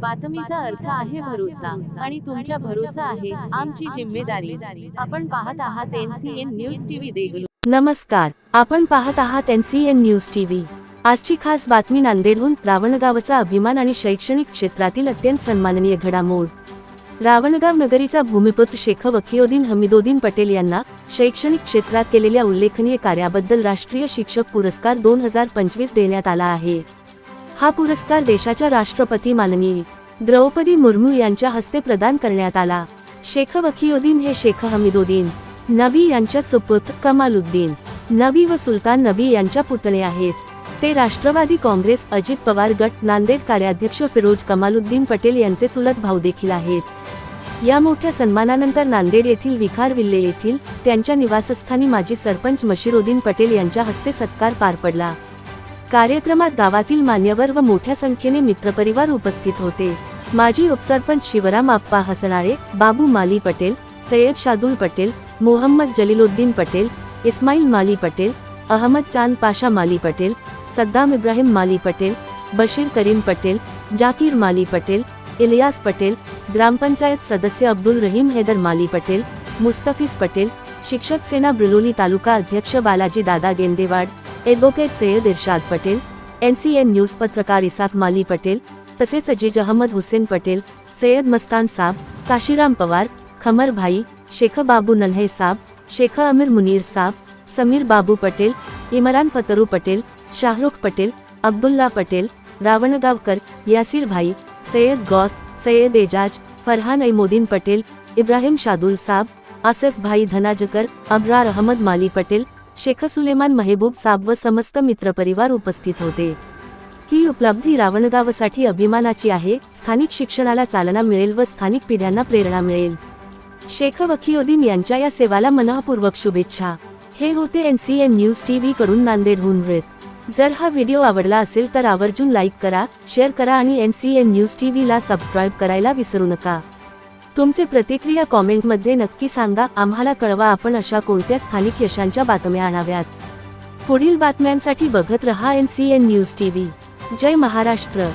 बातमीचा अर्थ आहे भरोसा आणि तुमच्या भरोसा आहे आमची जिम्मेदारी. आपण पाहत आहात एनसीएन न्यूज टीव्ही देगलू. नमस्कार. आपण पाहत आहात N C N news TV. आजची खास बातमी नांदेडहून रावणगावचा अभिमान आणि शैक्षणिक क्षेत्रातील अत्यंत सन्माननीय घडामोड. रावणगाव नगरीचा भूमिपुत्र शेख वखियोद्दीन हमीदोद्दीन पटेल यांना शैक्षणिक क्षेत्रात केलेल्या उल्लेखनीय कार्याबद्दल राष्ट्रीय शिक्षक पुरस्कार दोन हजार पंचवीस देण्यात आला आहे. हा पुरस्कार देशाच्या राष्ट्रपती माननीय द्रौपदी मुर्मू यांच्या हस्ते प्रदान करण्यात आला. शेख वखियोद्दीन हे शेख हमीदुद्दीन नबी यांच्या सुपुत्र कमालुद्दीन नबी व सुलतान नबी यांच्या पुतणे आहेत. ते राष्ट्रवादी काँग्रेस अजित पवार गट नांदेड कार्याध्यक्ष फिरोज कमालुद्दीन पटेल यांचे चुलत भाऊ देखील आहेत. या मोठ्या सन्मानानंतर नांदेड येथील विखार विल्ले येथील त्यांच्या निवासस्थानी माजी सरपंच मशिरोद्दीन पटेल यांच्या हस्ते सत्कार पार पडला. कार्यक्रमात गावातील मान्यवर व मोठ्या संख्येने मित्रपरिवार उपस्थित होते. माजी उपसरपंच शिवराम आप्पा हसणाळे बाबू माली पटेल, सय्यद शादुल पटेल, मोहम्मद जलीलुद्दीन पटेल, इस्माईल माली पटेल, अहमद चाँद पाशा माली पटेल, सद्दाम इब्राहिम माली पटेल, बशीर करीम पटेल, जाकीर माली पटेल, इलियास पटेल, ग्रामपंचायत सदस्य अब्दुल रहीम हैदर माली पटेल मुस्तफिज पटेल, शिक्षक सेना ब्रिलोली तालुका अध्यक्ष बालाजी दादा Gendewad advocate Sayyad Irshad Patel N C N news पत्रकार इसाक माली पटेल, तसेच अज़ीज़ अहमद हुसेन पटेल सय्यद मस्तान साब काशीराम पवार, खमर भाई, शेख बाबू नन्हे साब शेख अमीर मुनीर साब समीर बाबू पटेल, इमरान फतरू पटेल, शाहरुख पटेल, अब्दुल्ला पटेल, रावणगावकर, यासिर भाई, सैयद गौस, सैयद एजाज, फरहान ऐमोदीन पटेल, इब्राहिम शादुल साहब, आसिफ भाई धनाजकर, अबरार अहमद माली पटेल शेख सुलेमान महेबूब साब व समस्त मित्रपरिवार उपस्थित होते. ही उपलब्धी रावणगावसाठी अभिमानाची आहे स्थानिक शिक्षणाला चालना मिळेल व स्थानिक पिढ्यांना प्रेरणा मिळेल. शेख वखियोद्दीन यांच्या या सेवाला मनःपूर्वक शुभेच्छा. हे होते N C N news TV कडून नांदेडहून वृत्त. जर हा व्हिडिओ आवडला असेल तर आवर्जून लाईक करा शेअर करा आणि N C N news T व्हीला सबस्क्राईब करायला विसरू नका. तुमचे प्रतिक्रिया कॉमेंटमध्ये नक्की सांगा. आम्हाला कळवा आपण अशा कोणत्या स्थानिक यशांच्या बातम्या आणाव्यात. पुढील बातम्यांसाठी बघत रहा N C N news TV जय महाराष्ट्र.